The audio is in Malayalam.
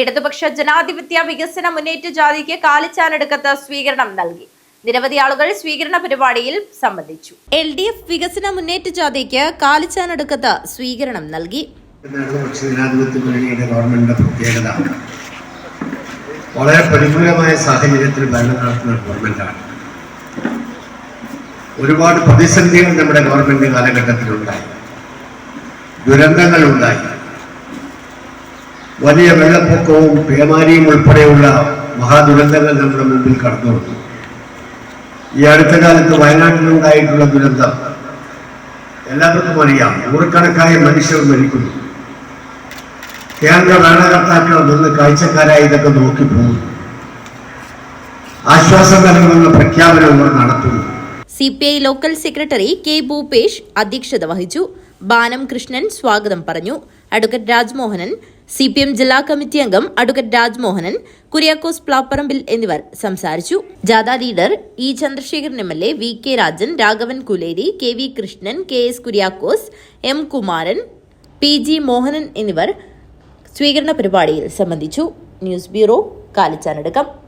ഇടതുപക്ഷ ജനാധിപത്യ വികസന മുന്നേറ്റ ജാതിക്ക് കാലിച്ചാനെടുക്കത്ത് സ്വീകരണം നൽകി. നിരവധി ആളുകൾ സ്വീകരണ പരിപാടിയിൽ സംബന്ധിച്ചു. എൽ ഡി എഫ് വികസന മുന്നേറ്റ ജാതിക്ക് കാലിച്ചാനെടുക്കത്ത് സ്വീകരണം നൽകി. ഗവൺമെന്റിന്റെ പ്രത്യേകത വളരെ പ്രതികൂലമായ സാഹചര്യത്തിൽ ഭരണം നടത്തുന്ന ഗവൺമെന്റാണ്. ഒരുപാട് പ്രതിസന്ധികൾ നമ്മുടെ ഗവൺമെന്റ് കാലഘട്ടത്തിലുണ്ടായി. ദുരന്തങ്ങൾ ഉണ്ടായി വലിയ വെള്ളപ്പൊക്കവും പേമാരിയും ഉൾപ്പെടെയുള്ള മഹാദുരന്തങ്ങൾ നമ്മുടെ മുമ്പിൽ കടന്നു വന്നു. ഈ അടുത്ത കാലത്ത് വയനാട്ടിലുണ്ടായിട്ടുള്ള ദുരന്തം എല്ലാവർക്കും അറിയാം. നൂറുകണക്കായ മനുഷ്യർ മരിക്കുന്നു. കേന്ദ്ര ഭരണകർത്താക്കൾ നിന്ന് കാഴ്ചക്കാരായി ഇതൊക്കെ നോക്കി പോകുന്നു. ആശ്വാസം പ്രഖ്യാപനം അവർ നടത്തുന്നു. C P I local secretary K Bhupesh അധ്യക്ഷത വഹിച്ചു. ബാനം കൃഷ്ണൻ സ്വാഗതം പറഞ്ഞു. Advocate Rajmohanan C P M ജില്ലാ കമ്മിറ്റി അംഗം അഡ്വക്കറ്റ് രാജ്മോഹനൻ കുര്യാക്കോസ് പ്ലാപ്പറമ്പിൽ എന്നിവർ സംസാരിച്ചു. ജാഥ leader E Chandrasekharan M L A V K Rajan Raghavan Kuleri K V Krishnan K S Kuriakose M Kumaran P G Mohanan എന്നിവർ സ്വീകരണ പരിപാടിയിൽ സംബന്ധിച്ചു. News bureau Kalichanadukkam.